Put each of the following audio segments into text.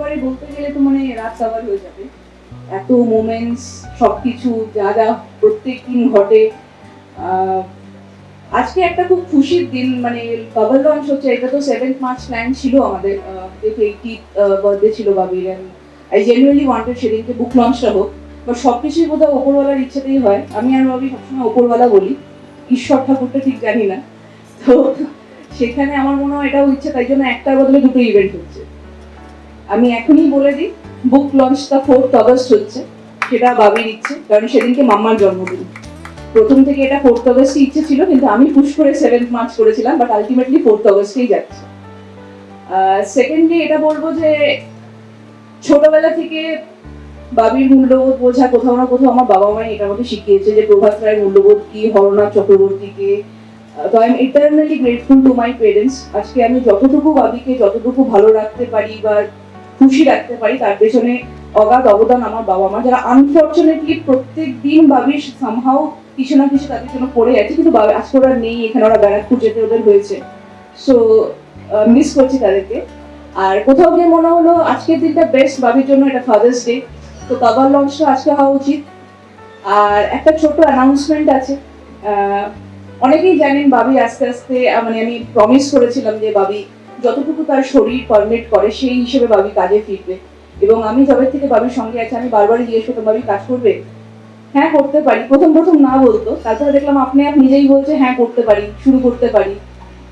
ব্যাপারে বলতে গেলে তো মানে রাত সাবার হয়ে যাবে। এত মোমেন্টস সবকিছু যা যা প্রত্যেক দিন ঘটে। আজকে একটা খুব খুশির দিন মানে বাবল লঞ্চ হচ্ছে, এটা তো সেভেন্থ মার্চ প্ল্যান ছিল আমাদের যেহেতু এইটি বার্থডে ছিল বাবির আই জেনুয়ালি ওয়ান্টেড সেদিনকে বুক লঞ্চটা হোক। বাট সব কিছুই বোধহয় ওপরওয়ালার ইচ্ছেতেই হয়। আমি আর ভাবি সবসময় ওপরওয়ালা বলি। ঈশ্বর ঠাকুরটা ঠিক জানি না। তো সেখানে আমার মনে হয় এটাও ইচ্ছে, তাই জন্য একটার বদলে দুটো ইভেন্ট হচ্ছে। আমি এখনই বলে দিই বুক লঞ্চটা ফোর্থ অগস্ট হচ্ছে, সেটা বাবির ইচ্ছে কারণ সেদিনকে মাম্মার জন্মদিন। প্রথম থেকে এটা ফোর্থ অগস্টে ইচ্ছে ছিল, কিন্তু আমি পুশ করে সেভেন্থ মার্চ করেছিলাম বাট আলটিমেটলি ফোর্থ অগস্টেই যাচ্ছে। সেকেন্ডলি এটা বলব যে, ছোটবেলা থেকে বাবির মূল্যবোধ বোঝা, কোথাও না কোথাও আমার বাবা মাই এটা আমাকে শিখিয়েছে যে প্রভাত রায়ের মূল্যবোধ কি হরনাথ চক্রবর্তীকে তো I am eternally grateful to my parents আজকে আমি যতটুকু বাবিকে, যতটুকু ভালো রাখতে পারি বা খুশি রাখতে পারি, তার পেছনে অগাধ অবদান আমার বাবা মা, যারা আনফর্চুনেটলি প্রত্যেক দিন বাবির সামহাও কিছু না কিছু তাদের জন্য পড়ে আছে কিন্তু আজকে ওরা নেই, এখানে ওরা ব্যারাকপুর যেতে ওদের হয়েছে। সো মিস করছি তাদেরকে। আর কোথাও গিয়ে মনে হলো আজকের দিনটা বেস্ট বাবির জন্য এটা ফাদার্স ডে তো কাবার লঞ্চটা আজকে হওয়া উচিত। আর একটা ছোট অ্যানাউন্সমেন্ট আছে। অনেকেই জানেন বাবি আস্তে আস্তে মানে আমি প্রমিস করেছিলাম যে বাবি যতটুকু তার শরীর পারমিট করে, সেই হিসেবে বাবি কাজে ফিরবে। এবং আমি যবে থেকে বাবির সঙ্গে আছি, আমি বারবারই জিজ্ঞেস করতাম, বাবি, কাজ করবে? হ্যাঁ করতে পারি। প্রথম প্রথম না বলতো। তারপরে দেখলাম আপনি আপ নিজেই বলছে হ্যাঁ করতে পারি, শুরু করতে পারি।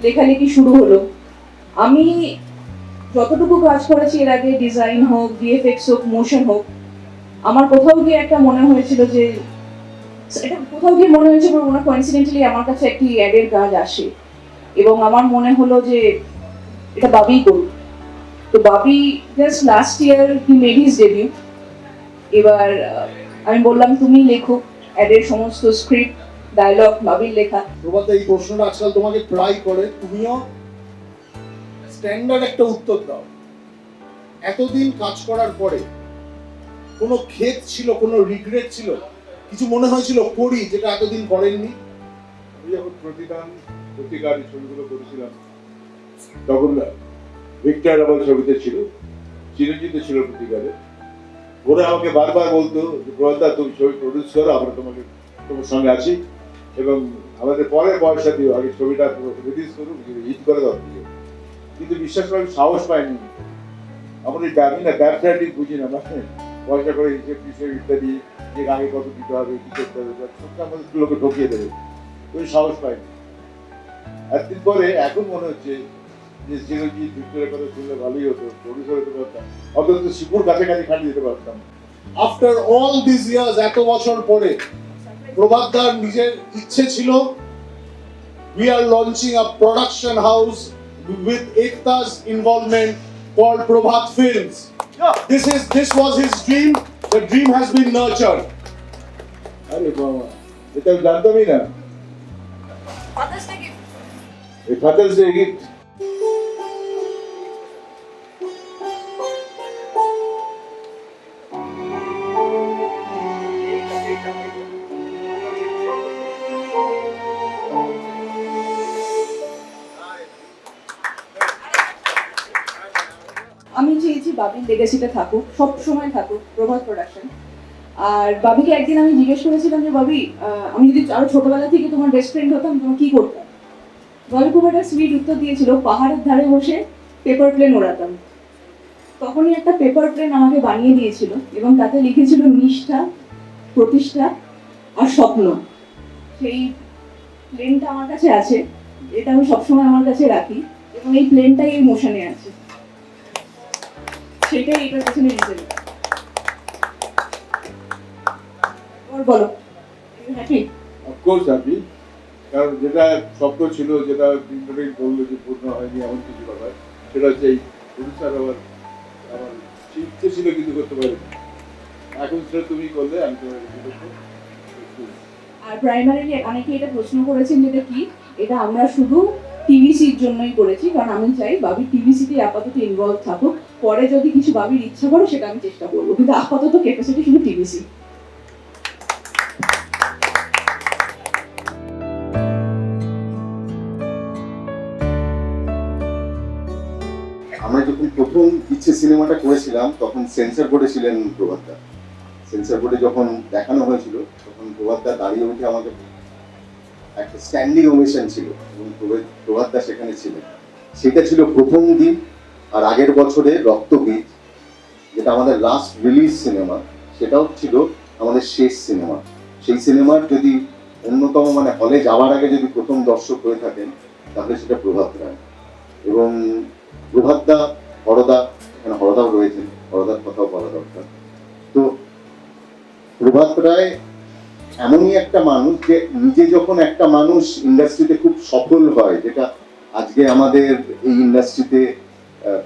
লেখালেখি শুরু হলো। আমি যতটুকু কাজ করেছি, এর আগে ডিজাইন হোক ভিএফএক্স হোক মোশন হোক, আমার কোথাও গিয়ে একটা মনে হয়েছিল যে, এটা কোথাও গিয়ে মনে হয়েছে আমার কাছে একটি অ্যাডের কাজ আসে। এবং আমার মনে হলো যে এটা বাবি করুক তো Bobby just last year he made his debut এবার আমি বললাম তুমি লেখো। অ্যাডের সমস্ত স্ক্রিপ্ট ডায়লগ বাবির লেখা। প্রভাত এই প্রশ্নটা আজকাল তোমাকে প্রায় করে। তুমিও স্ট্যান্ডার্ড একটা উত্তর দাও। এতদিন কাজ করার পরে কোনো ক্ষেত ছিল কোনো রিগ্রেট ছিল? কিছু মনে হয়েছিল করি যেটা এতদিন করেননি? আমি যখন প্রতিদান প্রতিকার ছবিগুলো করেছিলাম তখন ভিক্টর আমার ছবিতে ছিল, চিরঞ্জিত ছিল প্রতিকারে। ওরা আমাকে বারবার বলতো প্রদা তুমি ছবি প্রডিউস করো, আমরা তোমাকে, তোমার সঙ্গে আছি। এবং আমাদের পরে পয়সা দিও আগে ছবিটা রিলিজ করুক হিট করে দাও কিন্তু বিশ্বাস করে সাহস পাইনি। আমার এই না ব্যবসা ঠিক বুঝি না মানে পয়সা করে হিসেব টিসেব ইত্যাদি, যে আগে কত দিতে হবে, কি করতে হবে সবটা আমাদের লোকে ঢকিয়ে দেবে। ওই সাহস পাইনি। একদিন পরে এখন মনে হচ্ছে চিরঞ্জিত ভিক্টরের কথা শুনলে ভালোই হতো প্রডিউসার হতে পারতাম। অন্তত শিপুর কাছাকাছি খাটি দিতে পারতাম। আফটার অল দিস ইয়ার্স এত বছর পরে প্রভাত দার নিজের ইচ্ছে ছিল we are launching a production house with Ekta's involvement called Prabhat films this is this was his dream the dream has been nurtured আরে বাবা এটা আমি জানতামই না। এই ফাদার্স ডে গিফট লেগেসিটা থাকুক, সব সময় থাকুক প্রভাত প্রোডাকশন আর বাবিকে একদিন আমি জিজ্ঞেস করেছিলাম যে, বাবি আমি যদি আরও ছোটবেলা থেকে তোমার বেস্ট ফ্রেন্ড হতাম, তোমার কি করতাম? বাবি খুব একটা সুইট উত্তর দিয়েছিল, পাহাড়ের ধারে বসে পেপার প্লেন ওড়াতাম। তখনই একটা পেপার প্লেন আমাকে বানিয়ে দিয়েছিল এবং তাতে লিখেছিল নিষ্ঠা, প্রতিষ্ঠা আর স্বপ্ন। সেই প্লেনটা আমার কাছে আছে, এটা আমি সবসময় আমার কাছে রাখি এবং এই প্লেনটাই এই মোশনে আছে। সেটাই এটার পেছনে রিজেন বলো হ্যাপি অফকোর্স হ্যাপি কারণ যেটা স্বপ্ন ছিল যেটা বলল যে পূর্ণ হয়নি এমন কিছু ব্যাপার সেটা হচ্ছে এই প্রডিউসার আমার আমার ইচ্ছে ছিল কিন্তু করতে পারিনি। এখন সেটা তুমি করলে আমি তোমার আর প্রাইমারিলি অনেকে এটা প্রশ্ন করেছেন যেটা কি? এটা আমরা শুধু টিভিসির জন্যই করেছি কারণ আমি চাই বাবি টিভিসিতে আপাতত ইনভলভ থাকুক। পরে যদি কিছু বাবির ইচ্ছা করে, সেটা আমি চেষ্টা করব। কিন্তু আপাতত ক্যাপাসিটি শুধু টিভিসি আমরা যখন প্রথম ইচ্ছে সিনেমাটা করেছিলাম, তখন সেন্সার বোর্ডে ছিলেন প্রভাতদা। সেন্সার বোর্ডে যখন দেখানো হয়েছিল, তখন প্রভাতদা দাঁড়িয়ে উঠে আমাকে একটা স্ট্যান্ডিং ওভেশন ছিল, এবং প্রভাত- প্রভাতদা সেখানে ছিলেন। সেটা ছিল প্রথম দিন। আর আগের বছরে রক্তবীজ যেটা আমাদের লাস্ট রিলিজ সিনেমা সেটাও ছিল আমাদের শেষ সিনেমা সেই সিনেমার যদি অন্যতম মানে হলে যাওয়ার আগে যদি প্রথম দর্শক হয়ে থাকেন, তাহলে সেটা প্রভাত রায়। এবং প্রভাতদা হরদা, এখানে হরদাও রয়েছেন, হরদার কথাও বলা দরকার। তো প্রভাত রায় এমনই একটা মানুষ যে নিজে যখন একটা মানুষ ইন্ডাস্ট্রিতে খুব সফল হয়, যেটা আজকে আমাদের এই ইন্ডাস্ট্রিতে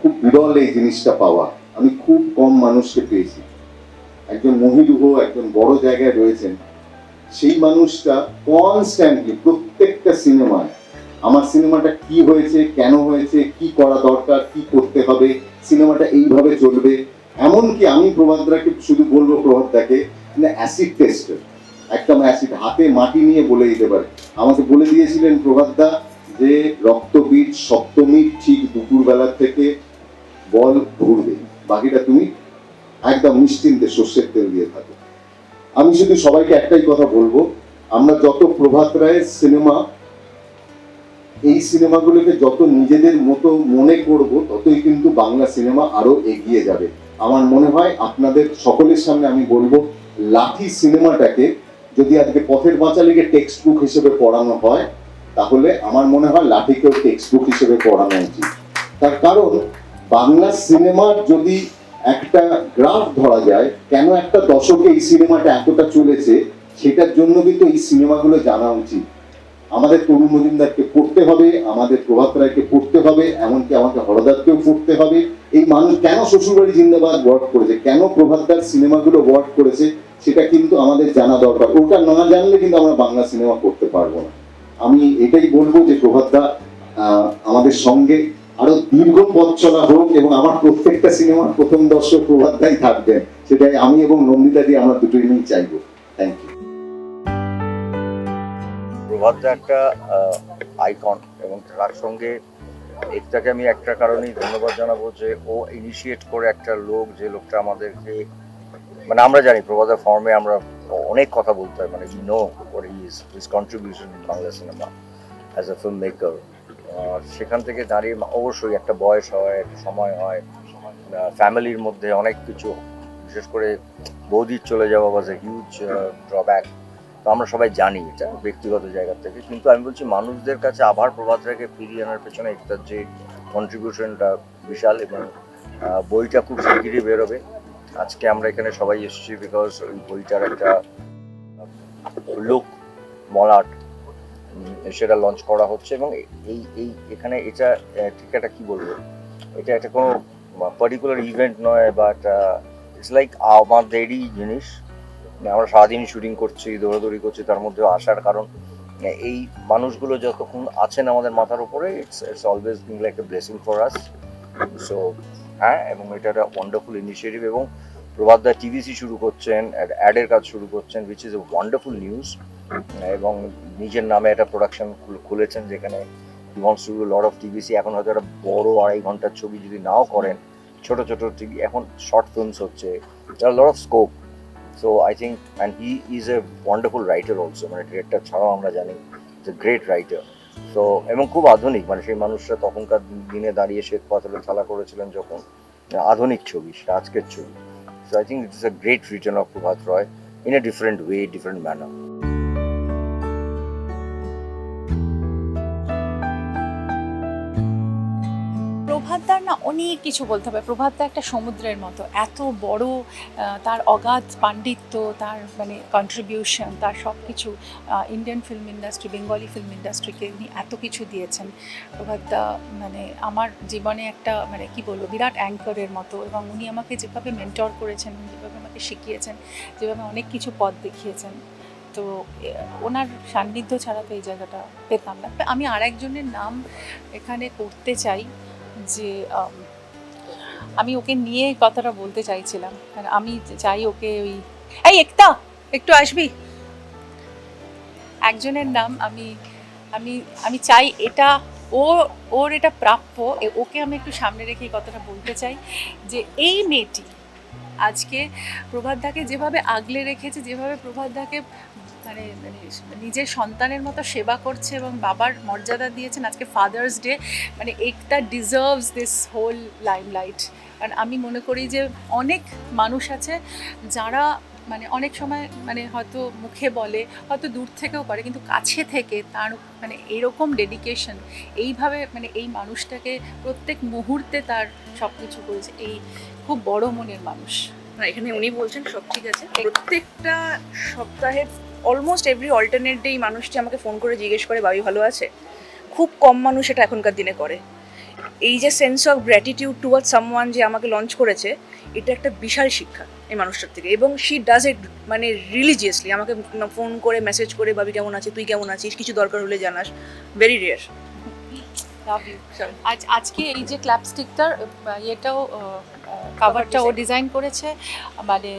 খুব বিরল এই জিনিসটা পাওয়া। আমি খুব কম মানুষকে পেয়েছি। একজন মহিলুহ, একজন বড় জায়গায় রয়েছেন। সেই মানুষটা কনস্ট্যান্টলি প্রত্যেকটা সিনেমায়, আমার সিনেমাটা কি হয়েছে, কেন হয়েছে, কি করা দরকার, কি করতে হবে, সিনেমাটা এইভাবে চলবে? এমনকি আমি প্রভাতদাকে শুধু বলব প্রভাতদাকে অ্যাসিড টেস্টার একদম অ্যাসিড হাতে মাটি নিয়ে বলে দিতে পারে। আমাকে বলে দিয়েছিলেন প্রভাতদা যে রক্তবীজ সপ্তমী ঠিক দুপুরবেলা থেকে বল ঘুরবে বাকিটা তুমি একদম নিশ্চিন্তে সর্ষের তেল দিয়ে থাকো। আমি শুধু সবাইকে একটাই কথা বলব, আমরা যত প্রভাত রায়ের সিনেমা, এই সিনেমাগুলোকে যত নিজেদের মতো মনে করব, ততই কিন্তু বাংলা সিনেমা আরও এগিয়ে যাবে। আমার মনে হয় আপনাদের সকলের সামনে আমি বলব, লাঠি সিনেমাটাকে যদি আজকে পথের বাঁচালিকে টেক্সট বুক হিসেবে পড়ানো হয় তাহলে আমার মনে হয় লাঠিকেও টেক্সট বুক হিসেবে পড়ানো উচিত। তার কারণ, বাংলা সিনেমার যদি একটা গ্রাফ ধরা যায়, কেন একটা দশকে এই সিনেমাটা এতটা চলেছে, সেটার জন্য কিন্তু এই সিনেমাগুলো জানা উচিত। আমাদের তরুণ মজুমদারকে পড়তে হবে, আমাদের প্রভাত রায়কে পড়তে হবে, এমনকি আমাকে হরদারকেও পড়তে হবে। এই মানুষ কেন শ্বশুরবাড়ি জিন্দাবাদ ওয়ার্ক করেছে? কেন প্রভাতদার সিনেমাগুলো ওয়ার্ক করেছে? সেটা কিন্তু আমাদের জানা দরকার। ওটা না জানলে কিন্তু আমরা বাংলা সিনেমা করতে পারব না। আমি এটাই বলব যে প্রভাতদা আমাদের সঙ্গে আরও দীর্ঘ পথ চলা হোক এবং আমার প্রত্যেকটা সিনেমার প্রথম দর্শক প্রভাতদাই থাকবেন। সেটাই আমি এবং নন্দিতা দিয়ে আমরা দুটোই নিয়েই চাইব। থ্যাংক ইউ প্রভাতদা একটা আইকন এবং তার সঙ্গে একটাকে আমি একটা কারণেই ধন্যবাদ জানাব যে ও ইনিশিয়েট করে একটা লোক যে লোকটা আমাদেরকে মানে আমরা জানি প্রভাতের ফর্মে আমরা অনেক কথা বলতে হয় মানে you know or is his contribution in Bangla cinema as a film maker সেখান থেকে দাঁড়িয়ে অবশ্যই একটা বয়স হয়, একটা সময় হয় ফ্যামিলির মধ্যে অনেক কিছু, বিশেষ করে বৌদির চলে যাওয়া ওয়াজ এ হিউজ ড্রব্যাক তো আমরা সবাই জানি এটা ব্যক্তিগত জায়গা থেকে। কিন্তু আমি বলছি, মানুষদের কাছে আবার প্রভাত রেখে ফিরিয়ে আনার পেছনে একটার যে কন্ট্রিবিউশনটা বিশাল এবং বইটা খুব শিগগিরই বেরোবে। আজকে আমরা এখানে সবাই এসেছি বিকজ ওই বইটার একটা লুক মলাট সেটা লঞ্চ করা হচ্ছে এবং এই এই, এখানে এটা ঠিক একটা কি বলব? এটা একটা কোনো পার্টিকুলার ইভেন্ট নয় বাট ইটস লাইক আমাদেরই জিনিস। মানে আমরা সারাদিন শুটিং করছি, দৌড়াদৌড়ি করছি, তার মধ্যেও আসার কারণ। মানে এই মানুষগুলো যতক্ষণ আছেন আমাদের মাথার উপরে it's it's always being like a blessing for us so হ্যাঁ এবং এটা একটা ওয়ান্ডারফুল ইনিশিয়েটিভ এবং প্রভাতদা টিভিসি শুরু করছেন অ্যাডের কাজ শুরু করছেন which is a wonderful news এবং নিজের নামে একটা প্রোডাকশন খুলেছেন যেখানে টু লট অফ টিভিসি এখন হয়তো একটা বড় আড়াই ঘণ্টার ছবি যদি নাও করেন, ছোট ছোট টিভি এখন শর্ট ফিল্মস হচ্ছে lot of scope so I think and he is a wonderful writer also মানে ডিরেক্টর ছাড়াও আমরা জানি যে গ্রেট রাইটার সো এবং খুব আধুনিক মানে সেই মানুষরা তখনকার দিনে দাঁড়িয়ে শ্বেত পাথরের থালা করেছিলেন যখন, আধুনিক ছবি সেটা আজকের ছবি। So I think it's a great return of Prabhat Roy in a different way different manner অনেক কিছু বলতে হবে। প্রভাতদা একটা সমুদ্রের মতো। এত বড় তার অগাধ পাণ্ডিত্য, তার মানে কন্ট্রিবিউশন তার সব কিছু Indian film industry Bengali film ইন্ডাস্ট্রিকে উনি এত কিছু দিয়েছেন। প্রভাতদা মানে আমার জীবনে একটা মানে কি বলব, বিরাট অ্যাঙ্করের মতো এবং উনি আমাকে যেভাবে মেন্টর করেছেন যেভাবে আমাকে শিখিয়েছেন, যেভাবে অনেক কিছু পথ দেখিয়েছেন, তো ওনার সান্নিধ্য ছাড়া তো এই জায়গাটা পেতাম না। আমি আর একজনের নাম এখানে করতে চাই। যে, আমি ওকে নিয়ে কথাটা বলতে চাইছিলাম। আমি চাই ওকে ওই, এই একতা, একটু আসবি? একজনের নাম আমি আমি আমি চাই এটা, ও, ওর এটা প্রাপ্য ওকে আমি একটু সামনে রেখে কথাটা বলতে চাই যে, এই মেয়েটি আজকে প্রভাতদাকে যেভাবে আগলে রেখেছে, যেভাবে প্রভাতদাকে মানে মানে নিজের সন্তানের মতো সেবা করছে এবং বাবার মর্যাদা দিয়েছেন। আজকে ফাদার্স ডে মানে একটা ডিজার্ভস দিস হোল লাইমলাইট কারণ আমি মনে করি যে অনেক মানুষ আছে যারা মানে অনেক সময় মানে হয়তো মুখে বলে হয়তো দূর থেকেও করে কিন্তু কাছে থেকে তার মানে এরকম ডেডিকেশন এইভাবে মানে এই মানুষটাকে প্রত্যেক মুহূর্তে তার সব কিছু করেছে। এই খুব বড় মনের মানুষ। এখানে উনি বলছেন সব ঠিক আছে। প্রত্যেকটা সপ্তাহে অলমোস্ট এভরি অল্টারনেট ডে মানুষটি আমাকে ফোন করে জিজ্ঞেস করে বাবি ভালো আছে? খুব কম মানুষ এটা এখনকার দিনে করে। এই যে sense of gratitude toward someone যে আমাকে লঞ্চ করেছে এটা একটা বিশাল শিক্ষা এই মানুষটার থেকে এবং শি ডাজ ইট মানে রিলিজিয়াসলি আমাকে ফোন করে মেসেজ করে বাবি কেমন আছে তুই কেমন আছিস? কিছু দরকার হলে জানাস। ভেরি রেয়ার লাভ ইউ আজ আজকে এই যে ক্ল্যাপস্টিকটার ইয়েটাও কাভারটা ও ডিজাইন করেছে। মানে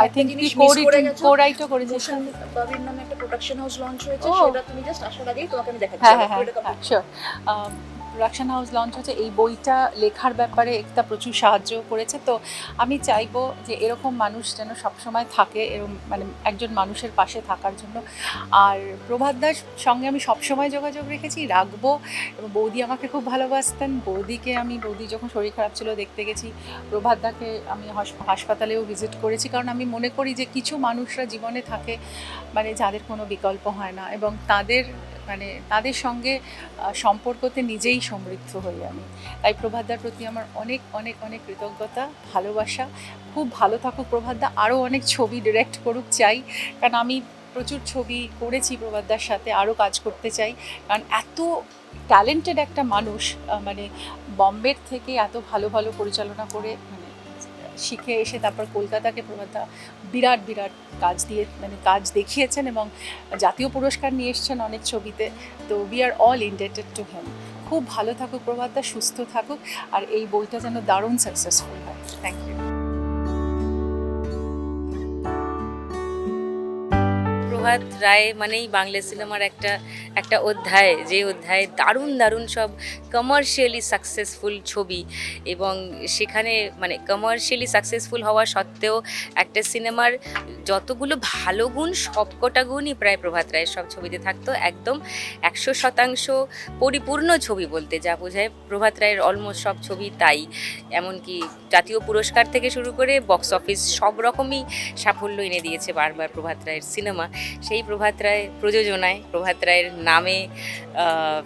আই থিংক কি miss করে গেছো। কোরাইটও করেছে। বাবির নামে একটা প্রোডাকশন হাউস লঞ্চ হয়েছে। সেটা তুমি জাস্ট আসার আগেই তোমাকে আমি দেখাচ্ছি। হ্যাঁ হ্যাঁ হ্যাঁ। শিওর প্রোডাকশন হাউস লঞ্চ হচ্ছে এই বইটা লেখার ব্যাপারে একটা প্রচুর সাহায্য করেছে। তো আমি চাইব যে এরকম মানুষ যেন সবসময় থাকে এরকম মানে একজন মানুষের পাশে থাকার জন্য। আর প্রভাত দাস সঙ্গে আমি সবসময় যোগাযোগ রেখেছি, রাখব। এবং বৌদি আমাকে খুব ভালোবাসতেন। বৌদিকে আমি, বৌদি যখন শরীর খারাপ ছিল দেখতে গেছি প্রভাতদাকে আমি হাসপাতালেও ভিজিট করেছি। কারণ আমি মনে করি যে কিছু মানুষরা জীবনে থাকে মানে যাদের কোনো বিকল্প হয় না। এবং তাদের মানে তাদের সঙ্গে সম্পর্কতে নিজেই সমৃদ্ধ হই আমি। তাই প্রভাতদার প্রতি আমার অনেক অনেক অনেক কৃতজ্ঞতা, ভালোবাসা। খুব ভালো থাকুক প্রভাতদা। আরও অনেক ছবি ডিরেক্ট করুক চাই। কারণ আমি প্রচুর ছবি করেছি প্রভাতদার সাথে আরও কাজ করতে চাই। কারণ এত ট্যালেন্টেড একটা মানুষ মানে বম্বের থেকে এত ভালো ভালো পরিচালনা করে শিখে এসে তারপর কলকাতাকে প্রভাতদা বিরাট বিরাট কাজ দিয়ে মানে কাজ দেখিয়েছেন এবং জাতীয় পুরস্কার নিয়ে এসছেন অনেক ছবিতে। তো we are all indebted to him খুব ভালো থাকুক প্রভাতদা সুস্থ থাকুক। আর এই বইটা যেন দারুণ সাকসেসফুল হয়। থ্যাংক ইউ প্রভাত রায় মানেই বাংলা সিনেমার একটা একটা অধ্যায়, যে অধ্যায়ে দারুণ দারুণ সব কমার্শিয়ালি সাকসেসফুল ছবি এবং সেখানে মানে কমার্শিয়ালি সাকসেসফুল হওয়া সত্ত্বেও একটা সিনেমার যতগুলো ভালো গুণ, সবকটা গুণই প্রায় প্রভাত রায়ের সব ছবিতে থাকতো। একদম একশো শতাংশ পরিপূর্ণ ছবি বলতে যা বোঝায় প্রভাত রায়ের অলমোস্ট সব ছবি তাই। এমনকি জাতীয় পুরস্কার থেকে শুরু করে বক্স অফিস সব রকমই সাফল্য এনে দিয়েছে বারবার প্রভাত রায়ের সিনেমা। সেই প্রভাত রায় প্রযোজনায়, প্রভাত রায়ের নামে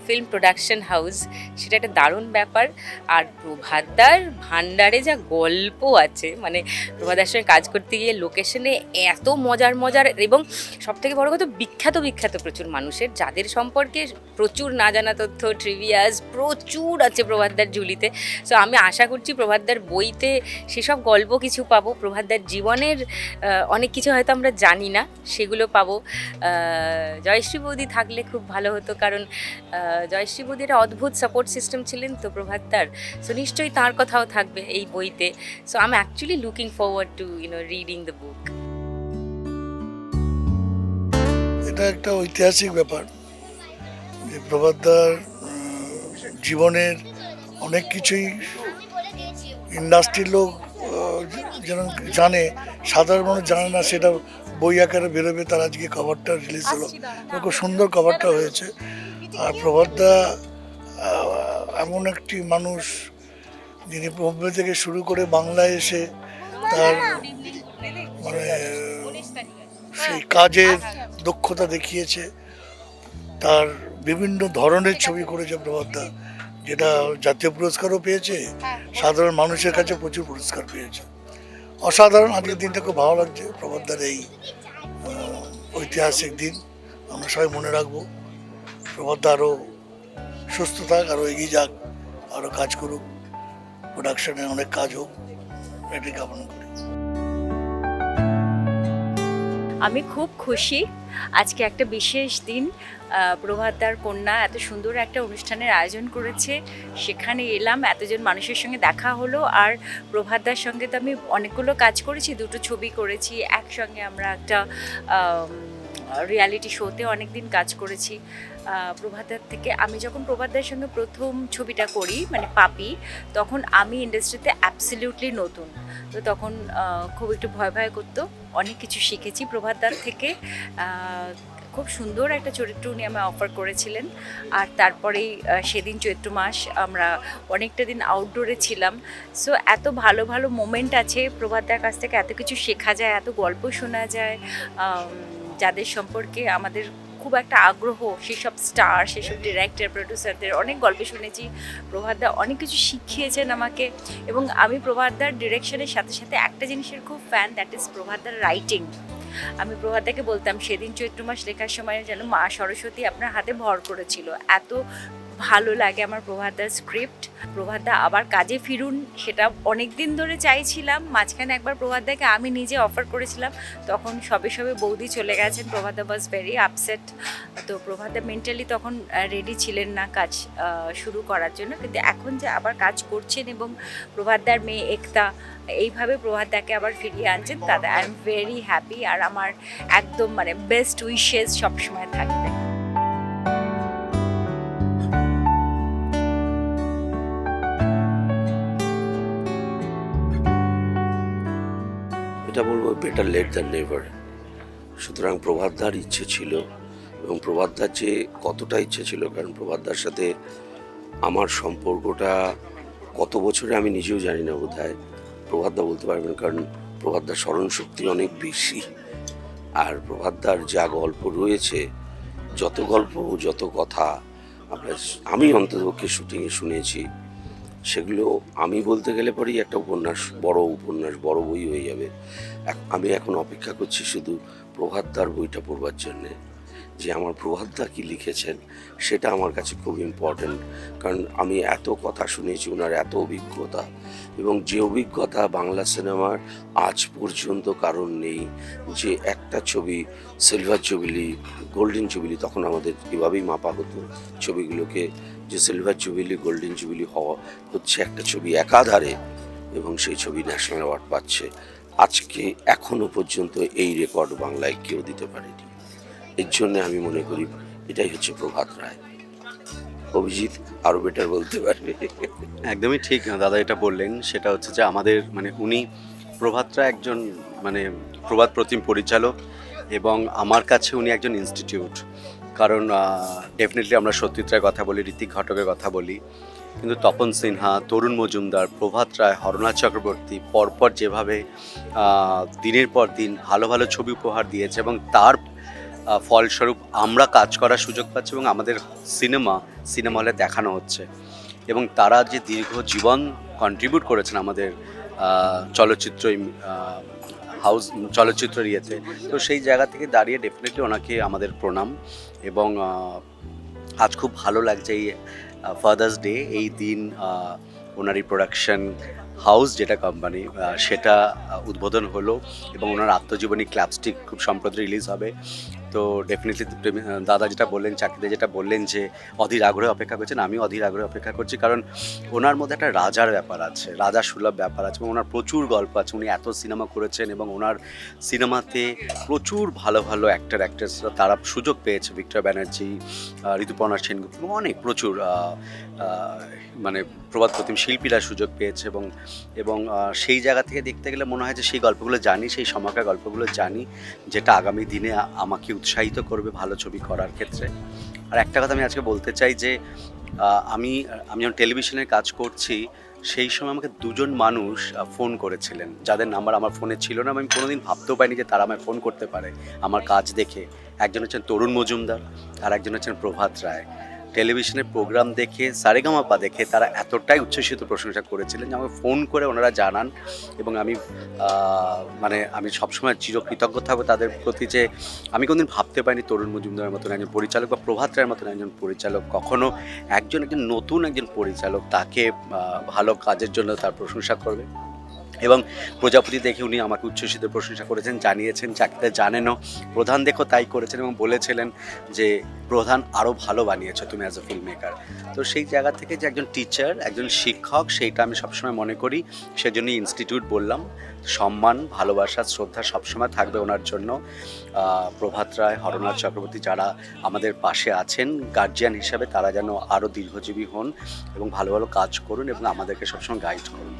ফিল্ম প্রোডাকশন হাউস সেটা একটা দারুণ ব্যাপার। আর প্রভাতদার ভান্ডারে যা গল্প আছে মানে প্রভাতদার সঙ্গে কাজ করতে গিয়ে লোকেশনে এত মজার মজার এবং সব থেকে বড় কথা বিখ্যাত বিখ্যাত প্রচুর মানুষের, যাদের সম্পর্কে প্রচুর না জানা তথ্য ট্রিভিয়াস প্রচুর আছে প্রভাতদার ঝুলিতে। সো আমি আশা করছি প্রভাতদার বইতে সেসব গল্প কিছু পাবো। প্রভাতদার জীবনের অনেক কিছু হয়তো আমরা জানি না, সেগুলো পাবো। জয়শ্রী বৌদি থাকলে খুব ভালো হতো, কারণ জয়শ্রী বৌদি একটা অদ্ভুত সাপোর্ট সিস্টেম ছিলেন তো প্রভাতদার সো নিশ্চয়ই তার কথাও থাকবে এই বইতে। So I am actually looking forward to you know reading the book এটা একটা ঐতিহাসিক ব্যাপার যে প্রভাতদার জীবনের অনেক কিছুই ইন্ডাস্ট্রির লোক যেন জানে, সাধারণ মানুষ জানে না সেটা বই আকারে বেরোবে তার আজকে কভারটা রিলিজ হলো। খুব সুন্দর কভারটা হয়েছে। আর প্রভাতদা এমন একটি মানুষ যিনি বোম্বে থেকে শুরু করে বাংলায় এসে তার মানে সেই কাজের দক্ষতা দেখিয়েছে। তার বিভিন্ন ধরনের ছবি করেছে প্রভাতদা যেটা জাতীয় পুরস্কারও পেয়েছে। সাধারণ মানুষের কাছে প্রচুর পুরস্কার পেয়েছে। অসাধারণ। আজকের দিনটা খুব ভালো লাগছে। প্রভাতদার এই ঐতিহাসিক দিন। আমরা সবাই মনে রাখব প্রভাতদা আরও সুস্থ থাক আরও এগিয়ে যাক আরও কাজ করুক। প্রোডাকশনে অনেক কাজ হোক। এটাই কামনা করি। আমি খুব খুশি। আজকে একটা বিশেষ দিন প্রভাতদার কন্যা এত সুন্দর একটা অনুষ্ঠানের আয়োজন করেছে। সেখানে এলাম, এতজন মানুষের সঙ্গে দেখা হলো আর প্রভাতদার সঙ্গে তো আমি অনেকগুলো কাজ করেছি, দুটো ছবি করেছি, একসঙ্গে আমরা একটা রিয়ালিটি শোতে অনেক দিন কাজ করেছি। প্রভাতদার থেকে আমি যখন প্রভাতদার সঙ্গে প্রথম ছবিটা করি মানে পাপি, তখন আমি ইন্ডাস্ট্রিতে অ্যাবসলিউটলি নতুন। তো তখন খুব একটু ভয় ভয় করতো। অনেক কিছু শিখেছি প্রভাতদার থেকে। খুব সুন্দর একটা চরিত্র উনি আমায় অফার করেছিলেন। আর তারপরেই সেদিন চৈত্র মাস, আমরা অনেকটা দিন আউটডোরে ছিলাম। সো এত ভালো ভালো মোমেন্ট আছে। প্রভাতদার কাছ থেকে এত কিছু শেখা যায়, এত গল্প শোনা যায়। যাদের সম্পর্কে আমাদের খুব একটা আগ্রহ, সেসব স্টার সেসব ডিরেক্টর প্রডিউসারদের অনেক গল্প শুনেছি। প্রভাতদা অনেক কিছু শিখিয়েছেন আমাকে। এবং আমি প্রভাতদার ডিরেকশনের সাথে সাথে একটা জিনিসের খুব ফ্যান দ্যাট ইজ প্রভাতদার রাইটিং আমি প্রভাতাকে বলতাম, সেদিন চৈত্র মাস লেখার সময় যেন মা সরস্বতী আপনার হাতে ভর করেছিল। এত ভালো লাগে আমার প্রভাতদার স্ক্রিপ্ট প্রভাতদা আবার কাজে ফিরুন, সেটা অনেক দিন ধরে চাইছিলাম। মাঝখানে একবার প্রভাতদাকে আমি নিজে অফার করেছিলাম। তখন সবে সবে বৌদি চলে গেছেন প্রভাতদা ওয়াজ ভেরি আপসেট তো প্রভাতদা মেন্টালি তখন রেডি ছিলেন না কাজ শুরু করার জন্য। কিন্তু এখন যে আবার কাজ করছেন এবং প্রভাতদার মেয়ে একতা, এইভাবে প্রভাতদাকে আবার ফিরিয়ে আনছেন, তাতে আই এম ভেরি হ্যাপি আর আমার একদম মানে বেস্ট উইশেস সবসময় থাকবে। এটা বলব বেটার লেট দ্যান নেভার সুতরাং প্রভাতদার ইচ্ছে ছিল এবং প্রভাতদার যে কতটা ইচ্ছে ছিল, কারণ প্রভাতদার সাথে আমার সম্পর্কটা কত বছরে আমি নিজেও জানি না বোধ হয় প্রভাতদা বলতে পারবেন, কারণ প্রভাতদার স্মরণশক্তি অনেক বেশি। আর প্রভাতদার যা গল্প রয়েছে, যত গল্প, যত কথা আমরা, আমি অন্ততপক্ষে শুটিংয়ে শুনেছি সেগুলো আমি বলতে গেলে পরেই একটা উপন্যাস, বড় উপন্যাস, বড় বই হয়ে যাবে। আমি এখন অপেক্ষা করছি শুধু প্রভাতদার বইটা পড়বার জন্যে। যে আমার প্রভাতদা কী লিখেছেন, সেটা আমার কাছে খুব ইম্পর্ট্যান্ট কারণ আমি এত কথা শুনেছি ওনার এত অভিজ্ঞতা। এবং যে অভিজ্ঞতা বাংলা সিনেমার আজ পর্যন্ত কারণ নেই, যে একটা ছবি সিলভার জুবিলি গোল্ডেন জুবিলি তখন আমাদের এভাবেই মাপা হতো ছবিগুলোকে। যে সিলভার জুবিলি গোল্ডেন জুবিলি হওয়া হচ্ছে একটা ছবি একাধারে এবং সেই ছবি ন্যাশনাল অ্যাওয়ার্ড পাচ্ছে। আজকে এখনও পর্যন্ত এই রেকর্ড বাংলায় কেউ দিতে পারেনি। এর জন্য আমি মনে করি এটাই হচ্ছে প্রভাত রায়। অভিজিৎ আরও বেটার বলতে পারবে। একদমই ঠিক, দাদা এটা বললেন। সেটা হচ্ছে যে আমাদের মানে উনি প্রভাত রায় একজন মানে প্রভাত প্রতিম পরিচালক এবং আমার কাছে উনি একজন ইনস্টিটিউট কারণ ডেফিনেটলি আমরা সত্যজিৎ রায়ের কথা বলি, ঋতিক ঘটকের কথা বলি। কিন্তু তপন সিনহা, তরুণ মজুমদার, প্রভাত রায় হরনাথ চক্রবর্তী পরপর যেভাবে দিনের পর দিন ভালো ভালো ছবি উপহার দিয়েছে এবং তার ফলস্বরূপ আমরা কাজ করার সুযোগ পাচ্ছি এবং আমাদের সিনেমা সিনেমা হলে দেখানো হচ্ছে। এবং তারা যে দীর্ঘ জীবন কন্ট্রিবিউট করেছেন আমাদের চলচ্চিত্র হাউস চলচ্চিত্র ইয়েতে, তো সেই জায়গা থেকে দাঁড়িয়ে ডেফিনেটলি ওনাকে আমাদের প্রণাম। এবং আজ খুব ভালো লাগছে এই ফাদার্স ডে এই দিন ওনার এই প্রোডাকশন হাউস যেটা কোম্পানি সেটা উদ্বোধন হলো এবং ওনার আত্মজীবনী ক্লাবস্টিক খুব সম্প্রতি রিলিজ হবে। তো ডেফিনেটলি দাদা যেটা বললেন চাকরিতে যেটা বললেন যে অধীর আগ্রহে অপেক্ষা করছেন, আমিও অধীর আগ্রহে অপেক্ষা করছি। কারণ ওনার মধ্যে একটা রাজার ব্যাপার আছে, রাজা সুলভ ব্যাপার আছে, এবং ওনার প্রচুর গল্প আছে। উনি এত সিনেমা করেছেন এবং ওনার সিনেমাতে প্রচুর ভালো ভালো অ্যাক্টার অ্যাক্ট্রেসরা তারা সুযোগ পেয়েছে। ভিক্টর ব্যানার্জি ঋতুপর্ণা সেনগুপ্ত অনেক প্রচুর মানে প্রবাদ প্রতিম শিল্পীরা সুযোগ পেয়েছে এবং এবং সেই জায়গা থেকে দেখতে গেলে মনে হয় যে সেই গল্পগুলো জানি, সেই সময়কার গল্পগুলো জানি, যেটা আগামী দিনে আমাকে উৎসাহিত করবে ভালো ছবি করার ক্ষেত্রে। আর একটা কথা আমি আজকে বলতে চাই যে আমি আমি যখন টেলিভিশনে কাজ করছি, সেই সময় আমাকে দুজন মানুষ ফোন করেছিলেন। যাদের নাম্বার আমার ফোনে ছিল না, আমি কোনোদিন ভাবতেও পারিনি যে তারা আমায় ফোন করতে পারে। আমার কাজ দেখে একজন হচ্ছেন তরুণ মজুমদার আর একজন হচ্ছেন প্রভাত রায়। টেলিভিশনের প্রোগ্রাম দেখে, সারেগামাপা দেখে তারা এতটাই উচ্ছ্বসিত প্রশংসা করেছিলেন যে আমাকে ফোন করে ওনারা জানান এবং আমি মানে আমি সবসময় চিরকৃতজ্ঞ থাকব তাদের প্রতি যে আমি কোনদিন ভাবতে পারিনি তরুণ মজুমদারের মতন একজন পরিচালক বা প্রভাত রায়ের মতন একজন পরিচালক, কখনো একজন একজন নতুন একজন পরিচালক তাকে ভালো কাজের জন্য তার প্রশংসা করবে। এবং প্রজাপতি দেখে উনি আমাকে উচ্ছ্বসিত প্রশংসা করেছেন, জানিয়েছেন, চাকরিটা জানেনও। প্রধান দেখো তাই করেছেন এবং বলেছিলেন যে, প্রধান আরও ভালো বানিয়েছো তুমি অ্যাজ এ ফিল্ম মেকার তো সেই জায়গা থেকে যে একজন টিচার একজন শিক্ষক, সেইটা আমি সবসময় মনে করি। সেজন্যই ইনস্টিটিউট বললাম। সম্মান, ভালোবাসা, শ্রদ্ধা সবসময় থাকবে ওনার জন্য। প্রভাত রায়, হরনাথ চক্রবর্তী যারা আমাদের পাশে আছেন গার্জিয়ান হিসাবে তারা যেন আরও দীর্ঘজীবী হন এবং ভালো ভালো কাজ করুন এবং আমাদেরকে সবসময় গাইড করুন।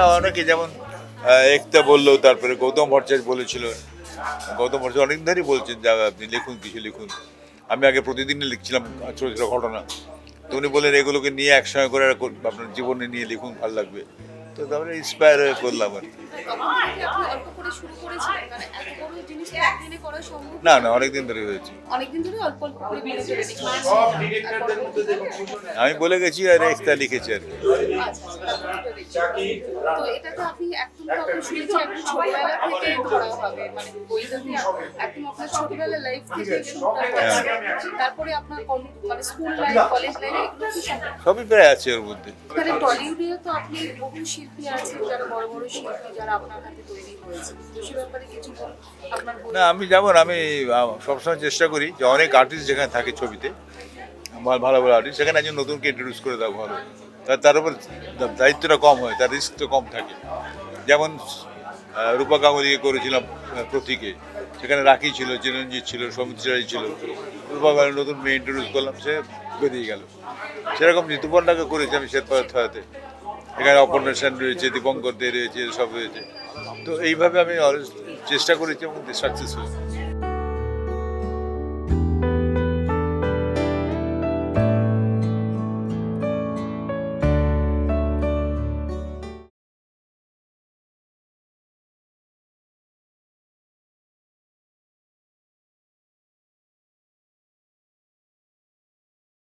অনেকে যেমন একটা বলল তারপরে গৌতম ভট্টাচার্য বলেছিল, গৌতম ভট্টাচার্য অনেক ধরেই বলছেন যা আপনি লিখুন, কিছু লিখুন। আমি আগে প্রতিদিনই লিখছিলাম ছোটো ছোটো ঘটনা। তো উনি বললেন, এগুলোকে নিয়ে একসঙ্গে কর- আপনার জীবনে নিয়ে লিখুন, ভালো লাগবে। তো তারপরে ইন্সপায়ার হয়ে করলাম আর মানে না না অনেকদিন ধরে হয়েছে। আমি বলে গেছি আর একতা লিখেছি আর কি। মানে মানে সব সবই প্রায় আছে ওর মধ্যে। এখানে টলিউডেও তো আপনি বহু শিল্পী আছেন যারা বড় বড় শিল্পী, যারা আপনার হাতে তৈরি হয়েছে। সে ব্যাপারে কিছু আপনার না, আমি যেমন আমি সবসময় চেষ্টা করি যে অনেক আর্টিস্ট যেখানে থাকে ছবিতে ভালো ভালো ভালো আর্টিস্ট সেখানে একজন নতুনকে ইন্ট্রোডিউস করে দাও ভালো। তার উপর দায়িত্বটা কম হয়, তার রিস্ক তো কম থাকে। যেমন রূপা গাঙ্গুলিকে করেছিলাম প্রতীকে। সেখানে রাখি ছিল, চিরঞ্জিত ছিল সৌমিত্রাই ছিল। রূপা গাঙ্গুলি নতুন মেয়ে ইন্ট্রোডিউস করলাম, সে বেরিয়ে গেল। সেরকম ঋতুপর্ণাকে করেছি আমি শ্বেতপাড়া থাতে এখানে অপর্ণা সেন রয়েছে দীপঙ্কর দে রয়েছে সব রয়েছে। তো এইভাবে আমি চেষ্টা করেছি এবং সাকসেসফুল